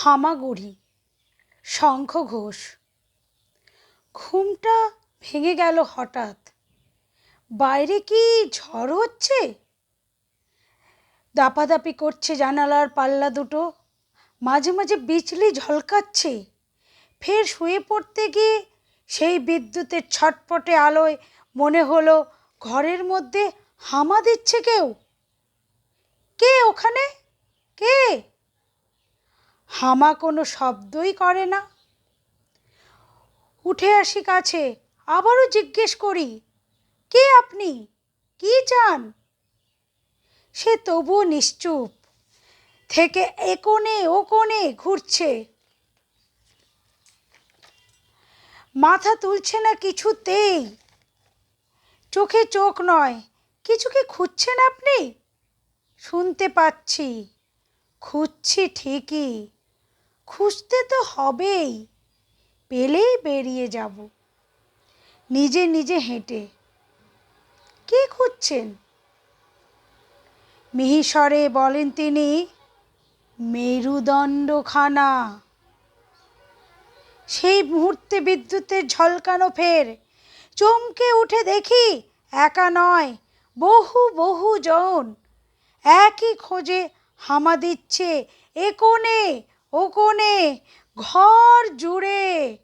হামাগুড়ি, শঙ্খ ঘোষ। ঘুমটা ভেঙে গেল হঠাৎ। বাইরে কি ঝড় হচ্ছে? দাপাদাপি করছে জানালার পাল্লা দুটো। মাঝে মাঝে বিচলি ঝলকাচ্ছে। ফের শুয়ে পড়তে গিয়ে সেই বিদ্যুতের ছটপটে আলোয় মনে হলো, ঘরের মধ্যে হামা দিচ্ছে কেউ? কে ওখানে? কে? হামা কোনো শব্দই করে না। উঠে আসি কাছে, আবারও জিজ্ঞেস করি, কে আপনি? কি চান? সে তবুও নিশ্চুপ, থেকে এ কোণে ও কোণে ঘুরছে। মাথা তুলছে না কিছুতেই। চোখে চোখ নয়, কিছু কি খুঁজছেন আপনি? শুনতে পাচ্ছি, খুঁজছি ঠিকই। খুঁজতে তো হবেই, পেলেই বেরিয়ে যাব। নিজে নিজে হেঁটে। কে খুঁজছেন? মিহিস্বরে বলেন তিনি, মেরুদণ্ডখানা। সেই মুহূর্তে বিদ্যুতের ঝলকানো ফের, চমকে উঠে দেখি একা নয়, বহু বহু জন একই খোঁজে হামা দিচ্ছে, এ কোণে ও কোণে? ঘর জুড়ে।